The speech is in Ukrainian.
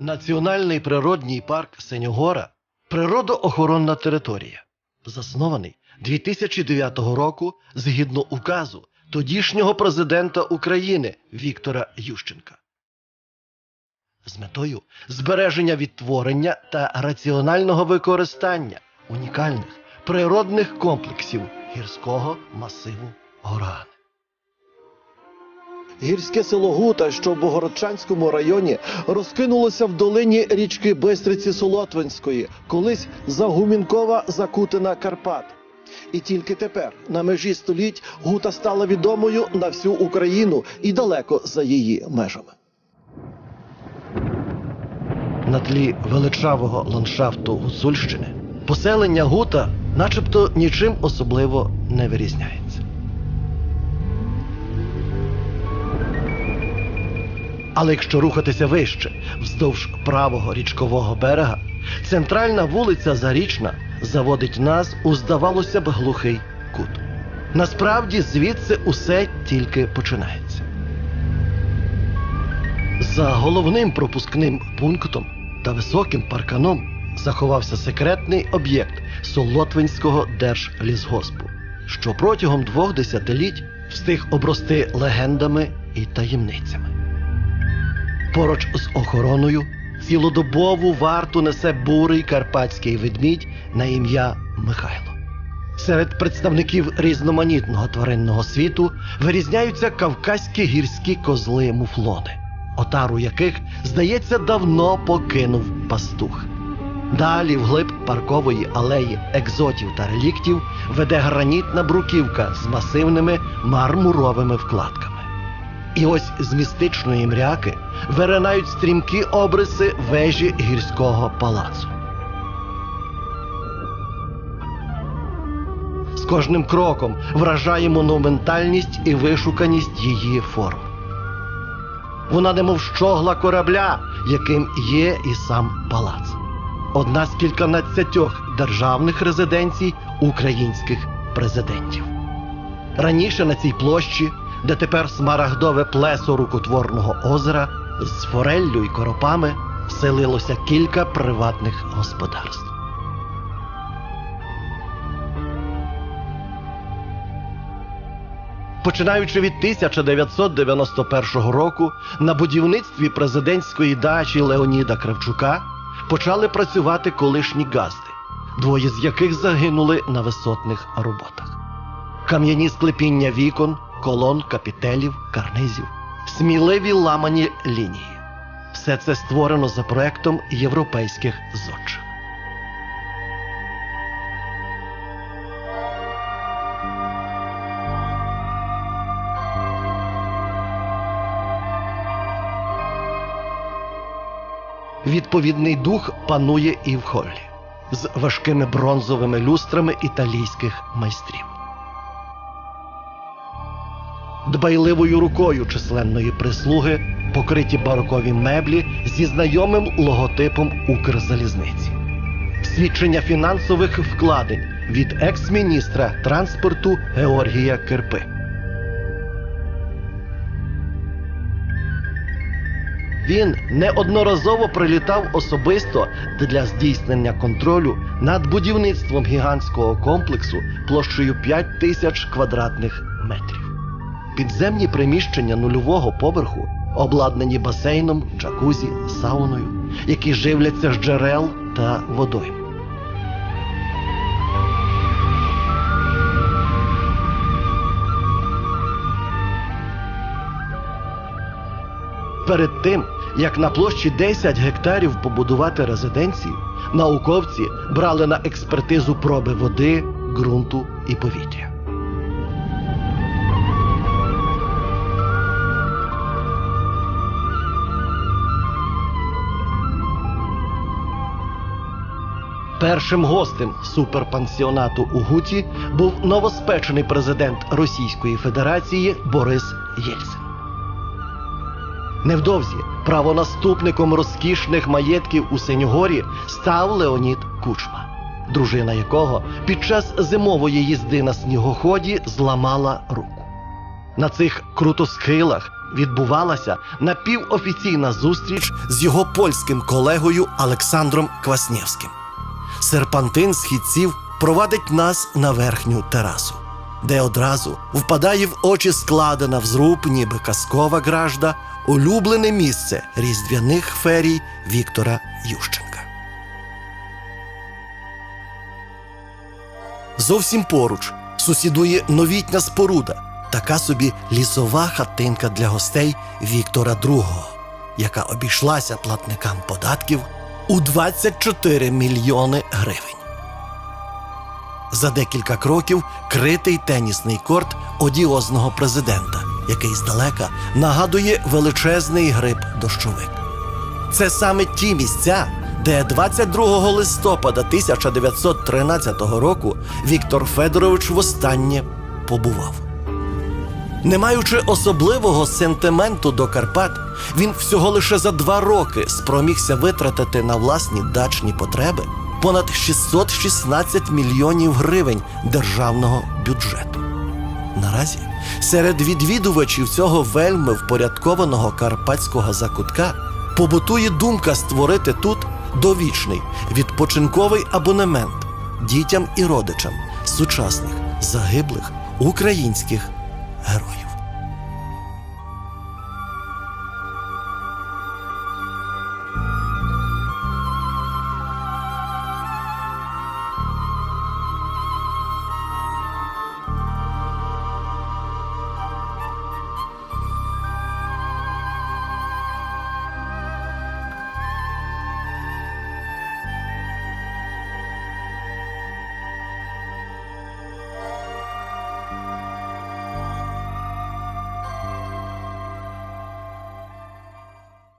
Національний природній парк Синьогора природоохоронна територія, заснований 2009 року згідно указу тодішнього президента України Віктора Ющенка. З метою збереження відтворення та раціонального використання унікальних природних комплексів гірського масиву Горани. Гірське село Гута, що в Богородчанському районі, розкинулося в долині річки Бистриці Солотвинської, колись загумінкова закутина Карпат. І тільки тепер, на межі століть, Гута стала відомою на всю Україну і далеко за її межами. На тлі величавого ландшафту Гуцульщини поселення Гута начебто нічим особливо не вирізняється. Але якщо рухатися вище, вздовж правого річкового берега, центральна вулиця Зарічна заводить нас у, здавалося б, глухий кут. Насправді звідси усе тільки починається. За головним пропускним пунктом та високим парканом заховався секретний об'єкт Солотвинського держлісгоспу, що протягом двох десятиліть встиг обрости легендами і таємницями. Поруч з охороною цілодобову варту несе бурий карпатський ведмідь на ім'я Михайло. Серед представників різноманітного тваринного світу вирізняються кавказькі гірські козли муфлони, отару яких, здається, давно покинув пастух. Далі, вглиб паркової алеї екзотів та реліктів, веде гранітна бруківка з масивними мармуровими вкладками. І ось з містичної мряки виринають стрімкі обриси вежі гірського палацу. З кожним кроком вражає монументальність і вишуканість її форм. Вона немов щогла корабля, яким є і сам палац. Одна з кільканадцятьох державних резиденцій українських президентів. Раніше на цій площі, де тепер смарагдове плесо рукотворного озера, з фореллю і коропами селилося кілька приватних господарств. Починаючи від 1991 року, на будівництві президентської дачі Леоніда Кравчука почали працювати колишні газди, двоє з яких загинули на висотних роботах. Кам'яні склепіння вікон, колон, капітелів, карнизів, сміливі ламані лінії. Все це створено за проектом європейських зодчих. Відповідний дух панує і в холлі з важкими бронзовими люстрами італійських майстрів. Дбайливою рукою численної прислуги покриті барокові меблі зі знайомим логотипом Укрзалізниці. Свідчення фінансових вкладень від екс-міністра транспорту Георгія Кирпи. Він неодноразово прилітав особисто для здійснення контролю над будівництвом гігантського комплексу площею 5 тисяч квадратних метрів. Підземні приміщення нульового поверху обладнані басейном, джакузі, сауною, які живляться з джерел та водойм. Перед тим, як на площі 10 гектарів побудувати резиденцію, науковці брали на експертизу проби води, ґрунту і повітря. Першим гостем суперпансіонату у Гуті був новоспечений президент Російської Федерації Борис Єльцин. Невдовзі правонаступником розкішних маєтків у Синьогорі став Леонід Кучма, дружина якого під час зимової їзди на снігоході зламала руку. На цих крутосхилах відбувалася напівофіційна зустріч з його польським колегою Олександром Кваснєвським. Серпантин східців провадить нас на верхню терасу, де одразу впадає в очі складена в зруб, ніби казкова гражда, улюблене місце різдвяних ферій Віктора Ющенка. Зовсім поруч сусідує новітня споруда, така собі лісова хатинка для гостей Віктора II, яка обійшлася платникам податків у 24 мільйони гривень. За декілька кроків критий тенісний корт одіозного президента, який здалека нагадує величезний гриб дощовик. Це саме ті місця, де 22 листопада 1913 року Віктор Федорович востаннє побував. Не маючи особливого сентименту до Карпат, він всього лише за два роки спромігся витратити на власні дачні потреби понад 616 мільйонів гривень державного бюджету. Наразі серед відвідувачів цього вельми впорядкованого карпатського закутка побутує думка створити тут довічний відпочинковий абонемент дітям і родичам сучасних загиблих українських героїв.